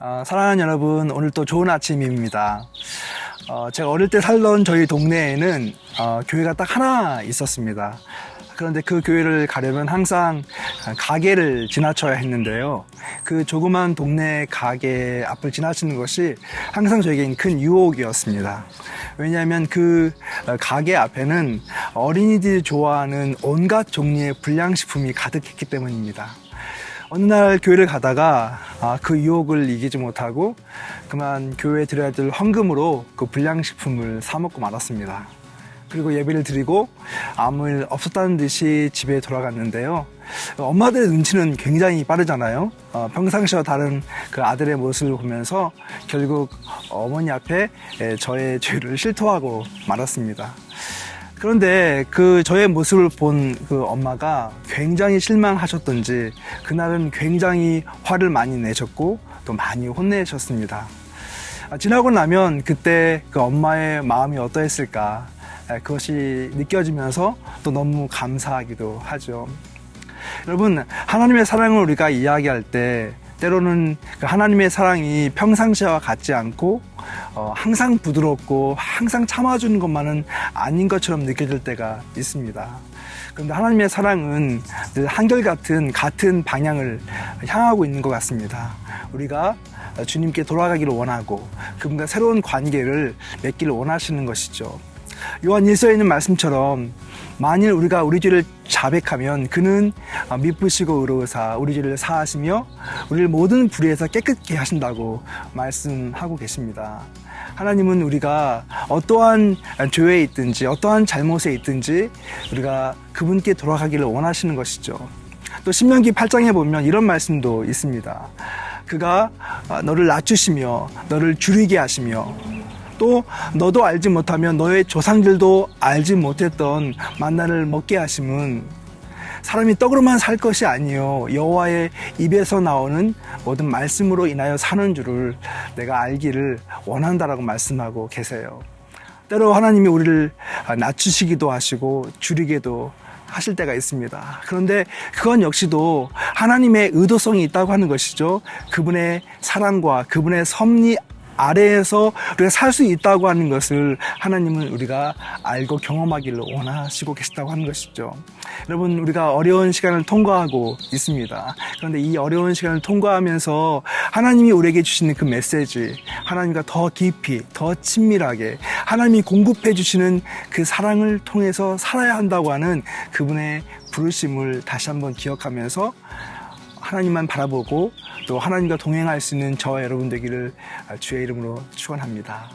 어, 사랑하는 여러분, 오늘 또 좋은 아침입니다. 어, 제가 어릴 때 살던 저희 동네에는 어, 교회가 딱 하나 있었습니다. 그런데 그 교회를 가려면 항상 가게를 지나쳐야 했는데요. 그 조그만 동네 가게 앞을 지나치는 것이 항상 저에겐 큰 유혹이었습니다. 왜냐하면 그 가게 앞에는 어린이들이 좋아하는 온갖 종류의 불량식품이 가득했기 때문입니다. 어느 날 교회를 가다가 아, 그 유혹을 이기지 못하고 그만 교회에 드려야 될 헌금으로 그 불량식품을 사 먹고 말았습니다. 그리고 예배를 드리고 아무 일 없었다는 듯이 집에 돌아갔는데요. 엄마들의 눈치는 굉장히 빠르잖아요. 어, 평상시와 다른 그 아들의 모습을 보면서 결국 어머니 앞에 에, 저의 죄를 실토하고 말았습니다. 그런데 그 저의 모습을 본 그 엄마가 굉장히 실망하셨던지 그날은 굉장히 화를 많이 내셨고 또 많이 혼내셨습니다. 아, 지나고 나면 그때 그 엄마의 마음이 어떠했을까 에, 그것이 느껴지면서 또 너무 감사하기도 하죠. 여러분 하나님의 사랑을 우리가 이야기할 때 때로는 그 하나님의 사랑이 평상시와 같지 않고 어, 항상 부드럽고 항상 참아주는 것만은 아닌 것처럼 느껴질 때가 있습니다. 그런데 하나님의 사랑은 늘 한결같은 같은 방향을 향하고 있는 것 같습니다. 우리가 주님께 돌아가기를 원하고 그분과 새로운 관계를 맺기를 원하시는 것이죠. 요한 1서에 있는 말씀처럼 만일 우리가 우리 죄를 자백하면 그는 미쁘시고 의로우사 우리 죄를 사하시며 우리를 모든 불의에서 깨끗게 하신다고 말씀하고 계십니다. 하나님은 우리가 어떠한 죄에 있든지 어떠한 잘못에 있든지 우리가 그분께 돌아가기를 원하시는 것이죠. 또 신명기 8장에 보면 이런 말씀도 있습니다. 그가 너를 낮추시며 너를 줄이게 하시며 또 너도 알지 못하면 너의 조상들도 알지 못했던 만나를 먹게 하심은 사람이 떡으로만 살 것이 아니요 여호와의 입에서 나오는 모든 말씀으로 인하여 사는 줄을 내가 알기를 원한다라고 말씀하고 계세요. 때로 하나님이 우리를 낮추시기도 하시고 줄이기도 하실 때가 있습니다. 그런데 그건 역시도 하나님의 의도성이 있다고 하는 것이죠. 그분의 사랑과 그분의 섭리 아래에서 우리가 살 수 있다고 하는 것을 하나님은 우리가 알고 경험하기를 원하시고 계시다고 하는 것이죠. 여러분, 우리가 어려운 시간을 통과하고 있습니다. 그런데 이 어려운 시간을 통과하면서 하나님이 우리에게 주시는 그 메시지, 하나님과 더 깊이, 더 친밀하게, 하나님이 공급해 주시는 그 사랑을 통해서 살아야 한다고 하는 그분의 부르심을 다시 한번 기억하면서 하나님만 바라보고 또 하나님과 동행할 수 있는 저와 여러분 되기를 주의 이름으로 축원합니다.